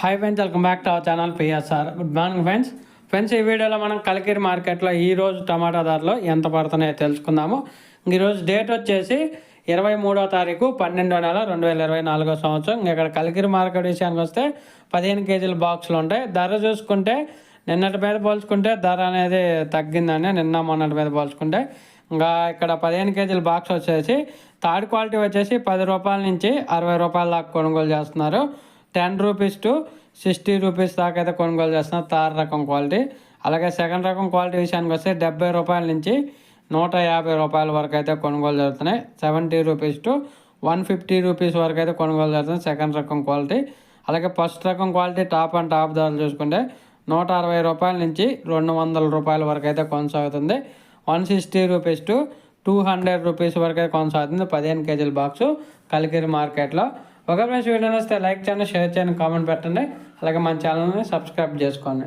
Hi friends welcome back to our channel PSR good morning friends friends ఈ వీడియోలో మనం కలికిరి మార్కెట్లో ఈరోజు టమాటా ధరలు ఎంత పడుతున్నాయో తెలుసుకుందాము. ఈరోజు డేట్ వచ్చేసి ఇరవై మూడో తారీఖు పన్నెండో నెల రెండు వేల ఇరవై నాలుగో సంవత్సరం. ఇక్కడ కలికిరి మార్కెట్ విషయానికి వస్తే పదిహేను కేజీల బాక్సులు ఉంటాయి. ధర చూసుకుంటే నిన్నటి మీద పోల్చుకుంటే ధర అనేది తగ్గిందండి నిన్న మొన్నటి మీద పోల్చుకుంటే. ఇంకా ఇక్కడ పదిహేను కేజీల బాక్స్ వచ్చేసి థర్డ్ క్వాలిటీ వచ్చేసి పది రూపాయల నుంచి అరవై రూపాయల దాకా కొనుగోలు చేస్తున్నారు. Ten rupees to sixty rupees దాకా అయితే కొనుగోలు చేస్తున్నారు. థర్డ్ రకం క్వాలిటీ. అలాగే సెకండ్ రకం క్వాలిటీ విషయానికి వస్తే డెబ్బై రూపాయల నుంచి నూట యాభై రూపాయల వరకు అయితే కొనుగోలు జరుగుతున్నాయి. Seventy rupees to one fifty rupees వరకు అయితే కొనుగోలు జరుగుతుంది సెకండ్ రకం క్వాలిటీ. అలాగే ఫస్ట్ రకం క్వాలిటీ టాప్ అండ్ టాప్ ధరలు చూసుకుంటే నూట అరవై రూపాయల నుంచి రెండు వందల రూపాయల వరకు అయితే కొనసాగుతుంది. One sixty rupees to two hundred rupees వరకు అయితే కొనసాగుతుంది. పదిహేను కేజీల బాక్సు కలికిరి మార్కెట్లో. ఒక ఫ్రెండ్స్ వీడియో వస్తే లైక్ చేయండి షేర్ చేయండి కామెంట్ పెట్టండి. అలాగే మన ఛానల్ని సబ్స్క్రైబ్ చేసుకోండి.